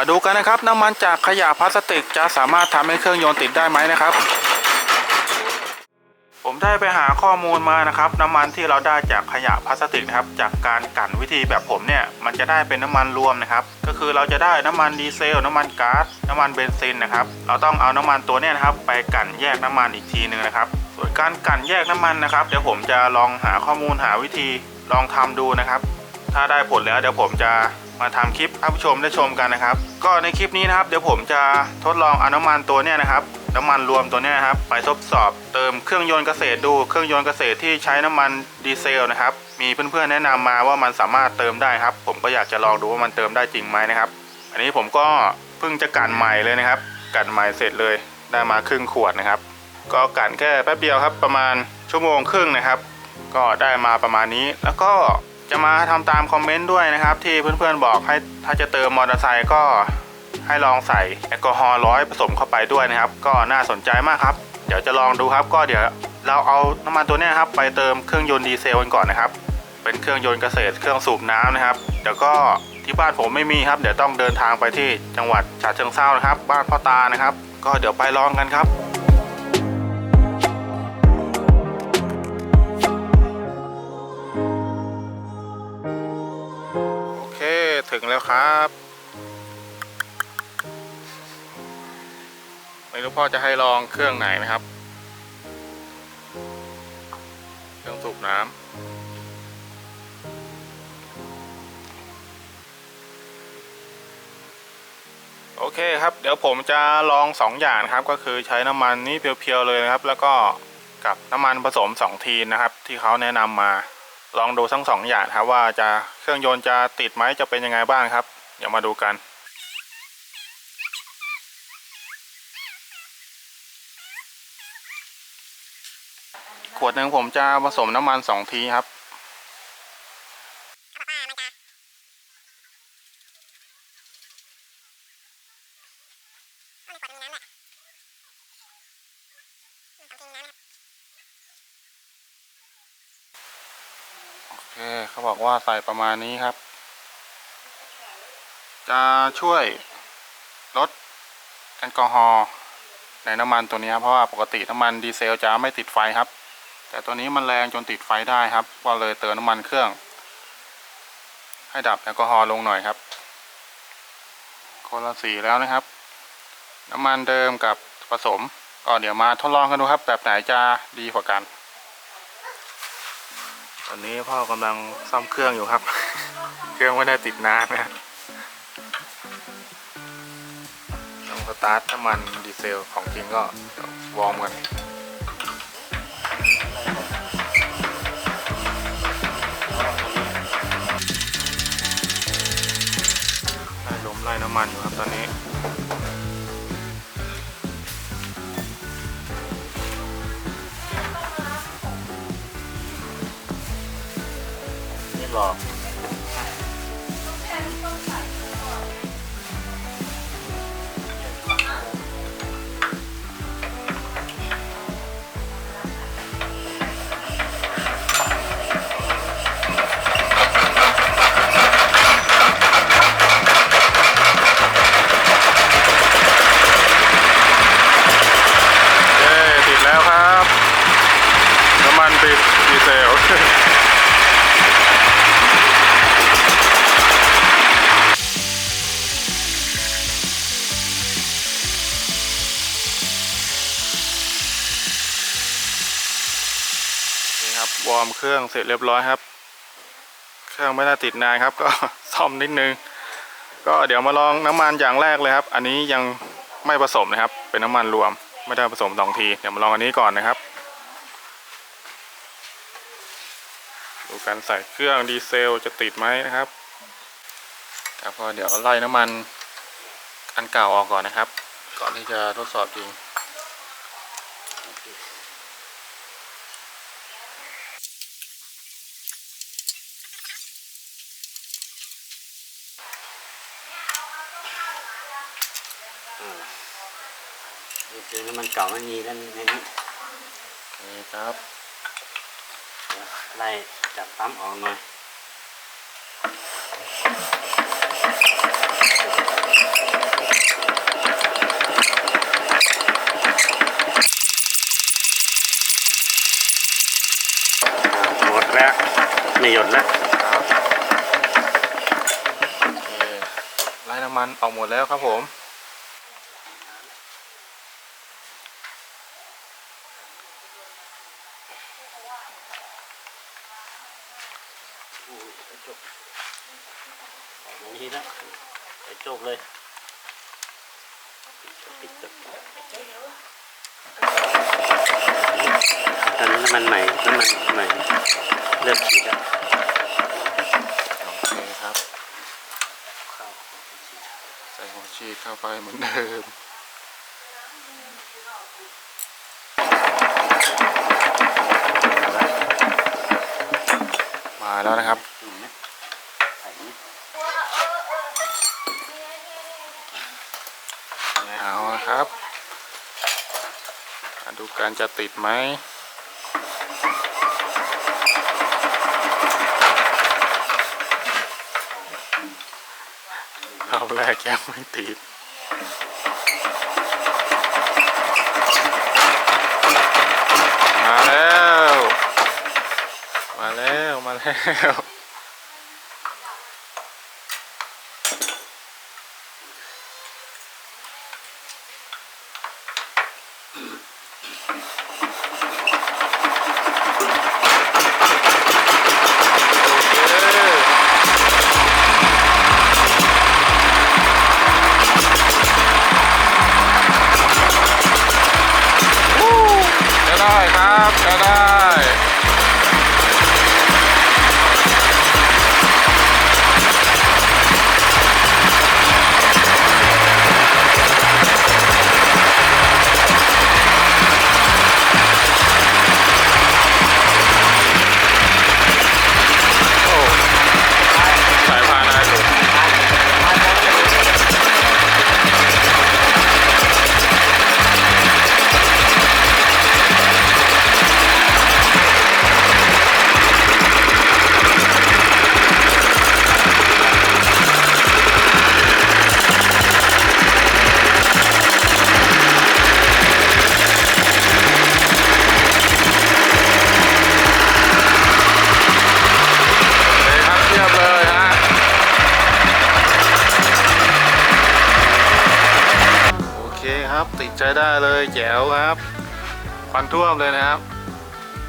มาดูกันนะครับน้ำมันจากขยะพลาสติกจะสามารถทำให้เครื่องยนต์ติดได้ไหมนะครับ ผมได้ไปหาข้อมูลมานะครับ น้ำมันที่เราได้จากขยะพลาสติกนะครับ จากการกลั่นวิธีแบบผมเนี่ยมันจะได้เป็นน้ำมันรวมนะครับ ก็คือเราจะได้น้ำมันดีเซล น้ำมันก๊าซน้ำมันเบนซินนะครับ เราต้องเอาน้ำมันตัวเนี้นะครับ ไปกลั่นแยกน้ำมันอีกทีหนึ่งนะครับ ส่วนการกลั่นแยกน้ำมันนะครับเดี๋ยวผมจะลองหาข้อมูลหาวิธีลองทำดูนะครับ ถ้าได้ผลแล้วเดี๋ยวผมจะ มาทำคลิปให้ผู้ชมได้ชมกันนะครับ ก็ในคลิปนี้นะครับ เดี๋ยวผมจะทดลองเอาน้ำมันตัวเนี้ยนะครับ น้ำมันรวมตัวเนี้ยนะครับ ไปทดสอบเติมเครื่องยนต์เกษตรดูเครื่องยนต์เกษตรที่ใช้น้ำมันดีเซลนะครับ มีเพื่อนๆแนะนำมาว่ามันสามารถเติมได้ครับ ผมก็อยากจะลองดูว่ามันเติมได้จริงไหมนะครับ อันนี้ผมก็เพิ่งจะกันใหม่เลยนะครับ กันใหม่เสร็จเลยได้มาครึ่งขวดนะครับ ก็กันแค่แป๊บเดียวครับ ประมาณชั่วโมงครึ่งนะครับ ก็ได้มาประมาณนี้แล้วก็ จะมาทำตามคอมเมนต์ด้วยนะครับ ที่เพื่อนๆบอกให้ถ้าจะเติมมอเตอร์ไซค์ก็ให้ลองใส่แอลกอฮอล์ร้อยผสมเข้าไปด้วยนะครับ ก็น่าสนใจมากครับ เดี๋ยวจะลองดูครับ ก็เดี๋ยวเราเอาน้ำมันตัวนี้ครับ ไปเติมเครื่องยนต์ดีเซลกันก่อนนะครับ เป็นเครื่องยนต์เกษตรเครื่องสูบน้ำนะครับเดี๋ยวก็ที่บ้านผมไม่มีครับ เดี๋ยวต้องเดินทางไปที่จังหวัดฉะเชิงเทรานะครับ บ้านพ่อตานะครับ ก็เดี๋ยวไปลองกันครับ แล้วครับ ไม่รู้พ่อจะให้ลองเครื่องไหนนะครับ เครื่องสูบน้ำโอเคครับ เดี๋ยวผมจะลองสองอย่างครับ ก็คือใช้น้ำมันนี้เพียวๆเลยนะครับ แล้วก็กับน้ำมันผสม 2 ทีนะครับ ที่เขาแนะนำมา ลองดูทั้งสองอย่างครับว่าจะเครื่องยนต์จะติดไหมจะเป็นยังไงบ้างครับ เดี๋ยวมาดูกันขวดหนึ่งผมจะผสมน้ำมันสองทีครับ โอเคเขาบอกว่าใส่ประมาณนี้ครับ จะช่วยลดแอลกอฮอล์ในน้ำมันตัวนี้ครับเพราะว่าปกติน้ำมันดีเซลจะไม่ติดไฟครับ แต่ตัวนี้มันแรงจนติดไฟได้ครับ ก็เลยเติมน้ำมันเครื่อง ให้ดับแอลกอฮอล์ลงหน่อยครับคนละสีแล้วนะครับ น้ำมันเดิมกับผสม ก็เดี๋ยวมาทดลองกันดูครับ แบบไหนจะดีกว่ากัน ตอนนี้พ่อกำลังซ่อมเครื่องอยู่ครับ เครื่องไม่ได้ติดนานนะต้องสตาร์ทน้ำมันดีเซลของจริงก็วอร์มกันไล่ลมไล่น้ำมันอยู่ครับตอนนี้ หรอก ครับวอร์มเครื่องเสร็จเรียบร้อยครับ เครื่องไม่ได้ติดนานครับ ก็ซ่อมนิดนึง ก็เดี๋ยวมาลองน้ำมันอย่างแรกเลยครับ อันนี้ยังไม่ผสมนะครับ เป็นน้ำมันรวม ไม่ได้ผสมสองทีเดี๋ยวมาลองอันนี้ก่อนนะครับดูการใส่เครื่องดีเซลจะติดไหมนะครับครับก็เดี๋ยวไล่น้ำมันอันเก่าออกก่อนนะครับ ก่อนที่จะทดสอบจริง นี่คือน้ำมันเก่าไม่มีแล้วในนี้นี่ครับไล่จับปั๊มออกหน่อยหมดแล้วไม่หยดแล้วไล่น้ำมันออกหมดแล้วครับผม กเลยปิดจบปิดจบตอนนี้น้ำมันใหม่ น้ำมันใหม่ เริ่มฉีดแล้วโอเคครับเข้าใส่หัวฉีดเข้าไปเหมือนเดิมมาแล้วนะครับ เห็นไหมใส่นี้ เอาละครับมาดู การจะติดไหมเอาแรกยังไม่ติดมาแล้ว มาแล้ว มาแล้ว ติดใจได้เลยแจ๋วครับควันท่วมเลยนะครับ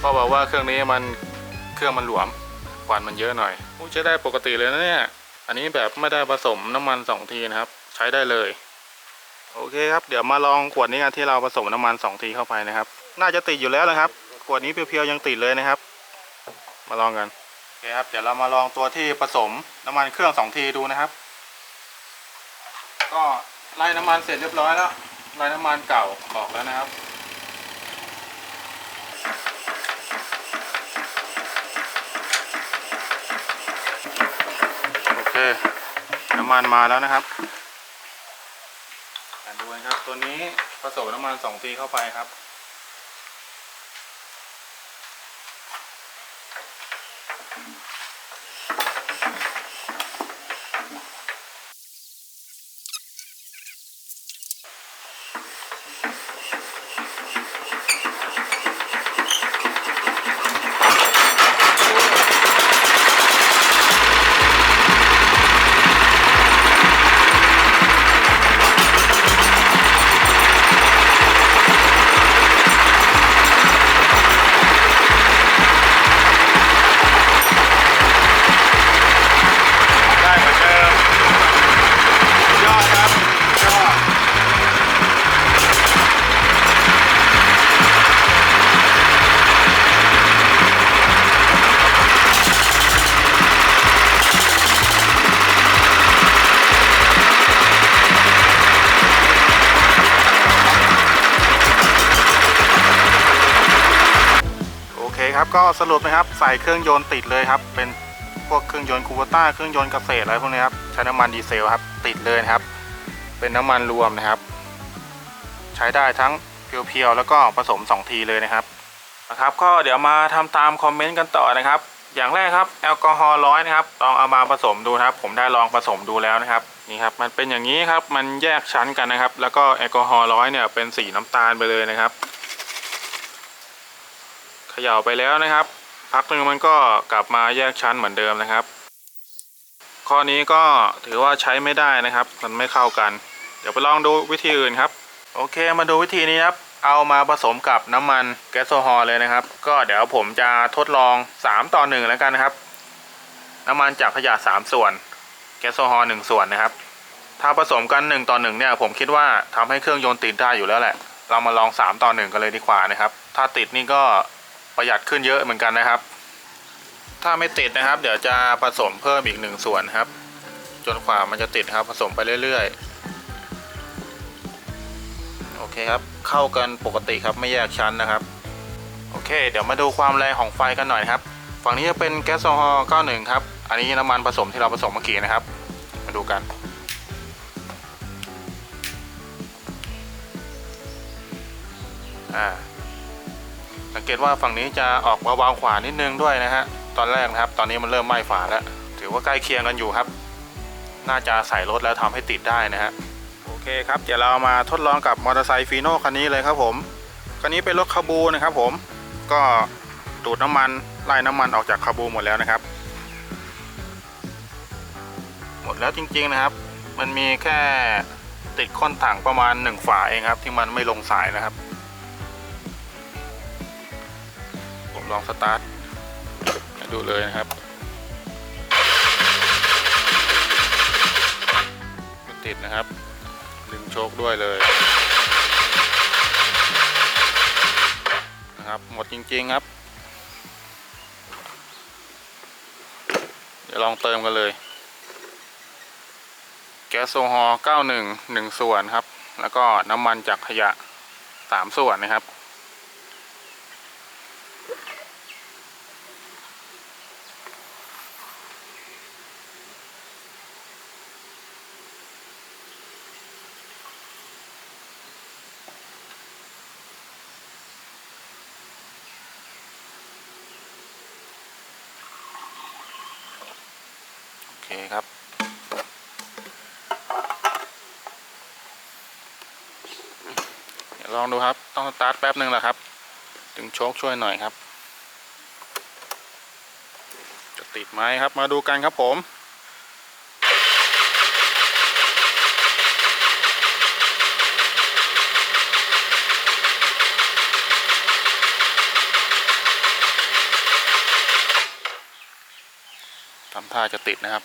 พ่อบอกว่าเครื่องนี้มันเครื่องมันหลวมควันมันเยอะหน่อยใช้ได้ปกติเลยนะเนี่ยอันนี้แบบไม่ได้ผสมน้ำมันสองทีนะครับ ใช้ได้เลย โอเคครับ เดี๋ยวมาลองขวดนี้กันที่เราผสมน้ำมันสองทีเข้าไปนะครับ น่าจะติดอยู่แล้วนะครับ ขวดนี้เพียวๆยังติดเลยนะครับ มาลองกันโอเคครับเดี๋ยวเรามาลองตัวที่ผสมน้ำมันเครื่องสองทีดูนะครับ ก็ไล่น้ำมันเสร็จเรียบร้อยแล้ว ลายน้ำมันเก่าออกแล้วนะครับ โอเค น้ำมันมาแล้วนะครับดูนะครับ ตัวนี้ผสมน้ำมันสองทีเข้าไปครับ ก็สรุปนะครับใส่เครื่องยนต์ติดเลยครับ เป็นพวกเครื่องยนต์คูโบต้าเครื่องยนต์เกษตรอะไรพวกนี้ครับใช้น้ำมันดีเซลครับติดเลยนะครับ เป็นน้ำมันรวมนะครับ ใช้ได้ทั้งเพียวๆแล้วก็ผสม 2 ทีเลยนะครับนะครับ ก็เดี๋ยวมาทำตามคอมเมนต์กันต่อนะครับ อย่างแรกครับแอลกอฮอล์ร้อยนะครับลองเอามาผสมดูนะครับ ผมได้ลองผสมดูแล้วนะครับนี่ครับมันเป็นอย่างนี้ครับมันแยกชั้นกันนะครับ แล้วก็แอลกอฮอล์ร้อยเนี่ยเป็นสีน้ำตาลไปเลยนะครับ เขย่าไปแล้วนะครับ พักหนึ่งมันก็กลับมาแยกชั้นเหมือนเดิมนะครับ ข้อนี้ก็ถือว่าใช้ไม่ได้นะครับ มันไม่เข้ากัน เดี๋ยวไปลองดูวิธีอื่นครับ โอเคมาดูวิธีนี้ครับ เอามาผสมกับน้ำมันแก๊สโซฮอล์เลยนะครับ ก็เดี๋ยวผมจะทดลอง 3 ต่อ 1 แล้วกันนะครับ น้ำมันจากขยะ 3 ส่วน แก๊สโซฮอล์1ส่วนนะครับ ถ้าผสมกัน 1 ต่อ 1 เนี่ย ผมคิดว่าทำให้เครื่องยนต์ติดได้อยู่แล้วแหละเรามาลอง 3 ต่อ 1 กันเลยดีกว่านะครับ ถ้าติดนี่ก็ ประหยัดขึ้นเยอะเหมือนกันนะครับ ถ้าไม่ติดนะครับ เดี๋ยวจะผสมเพิ่มอีก1ส่วนครับ จนกว่ามันจะติดครับ ผสมไปเรื่อยๆ โอเคครับ เข้ากันปกติครับไม่แยกชั้นนะครับ โอเค เดี๋ยวมาดูความแรงของไฟกันหน่อยครับ ฝั่งนี้จะเป็นแก๊สโซฮอล์91 ครับ อันนี้น้ำมันผสมที่เราผสมเมื่อกี้นะครับ มาดูกันอ่า สังเกตว่าฝั่งนี้จะออกเบาๆขวานิดนึงด้วยนะฮะตอนแรกนะครับ ตอนนี้มันเริ่มไหม้ฝาแล้ว ถือว่าใกล้เคียงกันอยู่ครับ น่าจะใส่รถแล้วทำให้ติดได้นะฮะโอเคครับเดี๋ยวเรามาทดลองกับมอเตอร์ไซค์ฟีโน่คันนี้เลยครับผมคันนี้เป็นรถคาบูนะครับผมก็ดูดน้ำมันไล่น้ำมันออกจากคาบูหมดแล้วนะครับ หมดแล้วจริงๆนะครับ มันมีแค่ติดค้นถังประมาณหนึ่งฝาเองครับ ที่มันไม่ลงสายนะครับ ผมลองสตาร์ทดูเลยนะครับไม่ติดนะครับดึงโชคด้วยเลยนะครับ หมดจริงๆครับ เดี๋ยวลองเติมกันเลย แก๊สโซฮอล์91 1 ส่วนครับ แล้วก็น้ำมันจากขยะ 3 ส่วนนะครับ คครับ ลองดูครับ ต้องสตาร์ทแป๊บหนึ่งแหละครับดึงโชคช่วยหน่อยครับ จะติดไหมครับ มาดูกันครับผมทำท่าจะติดนะครับ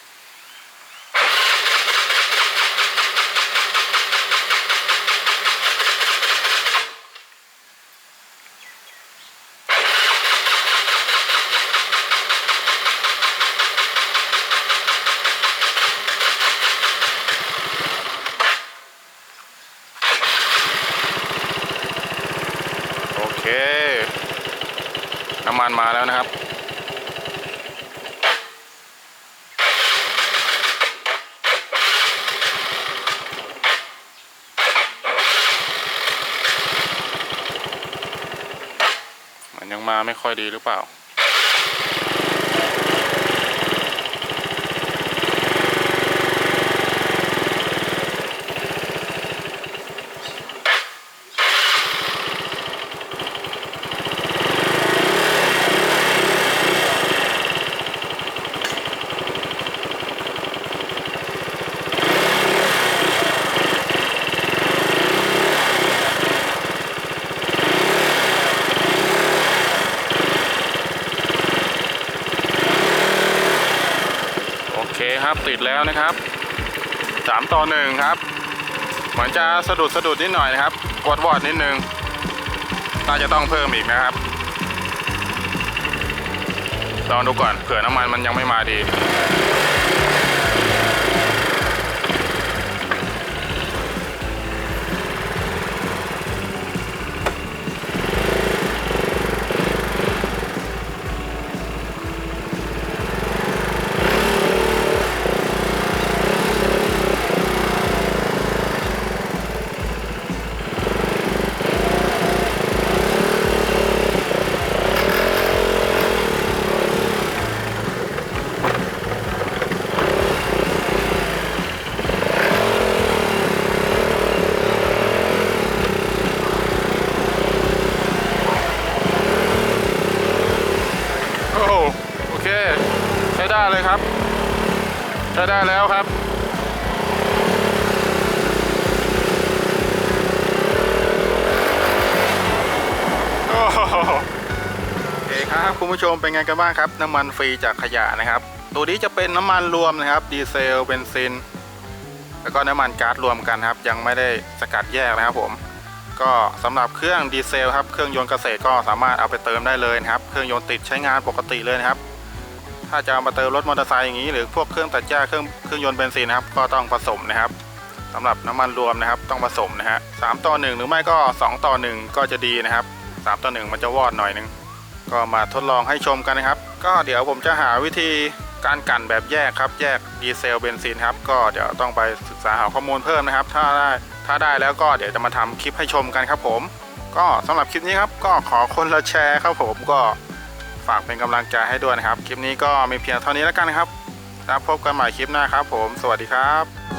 น้ำมันมาแล้วนะครับ มันยังมาไม่ค่อยดีหรือเปล่า แล้วนะครับสามต่อหนึ่งครับ เหมือนจะสะดุดสะดุดนิดหน่อยนะครับวอดวอดนิดนึงน่าจะต้องเพิ่มอีกนะครับลองดูก่อนเผื่อน้ำมันมันยังไม่มาดี โเลยครับใช้ได้แล้วครับโอ้โหโอเคครับคุณผู้ชมเป็นไงกันบ้างครับ น้ำมันฟรีจากขยะนะครับ ตัวนี้จะเป็นน้ำมันรวมนะครับ ดีเซลเบนซิน แล้วก็น้ำมันก๊าซรวมกันครับ ยังไม่ได้สกัดแยกนะครับผมก็สำหรับเครื่องดีเซลครับ เครื่องยนต์เกษตรก็สามารถเอาไปเติมได้เลยครับ เครื่องยนต์ติดใช้งานปกติเลยนะครับ ถ้าจะเอามาเติมรถมอเตอร์ไซค์อย่างนี้หรือพวกเครื่องตัดหญ้าเครื่องเครื่องยนต์เบนซินนะครับก็ต้องผสมนะครับสำหรับน้ำมันรวมนะครับ ต้องผสมนะฮะสามต่อหนึ่งหรือไม่ก็สองต่อหนึ่งก็จะดีนะครับสามต่อหนึ่งมันจะวอดหน่อยหนึงก็มาทดลองให้ชมกันนะครับ ก็เดี๋ยวผมจะหาวิธีการกันแบบแยกครับแยกดีเซลเบนซินครับก็เดี๋ยวต้องไปศึกษาหาข้อมูลเพิ่มนะครับ ถ้าได้ถ้าได้แล้วก็เดี๋ยวจะมาทำคลิปให้ชมกันครับผม ก็สำหรับคลิปนี้ครับ ก็ขอคนละแชร์ครับผมก็ ฝากเป็นกำลังใจให้ด้วยนะครับ คลิปนี้ก็มีเพียงเท่านี้แล้วกันนะครับแล้วพบกันใหม่คลิปหน้าครับ ผม สวัสดีครับ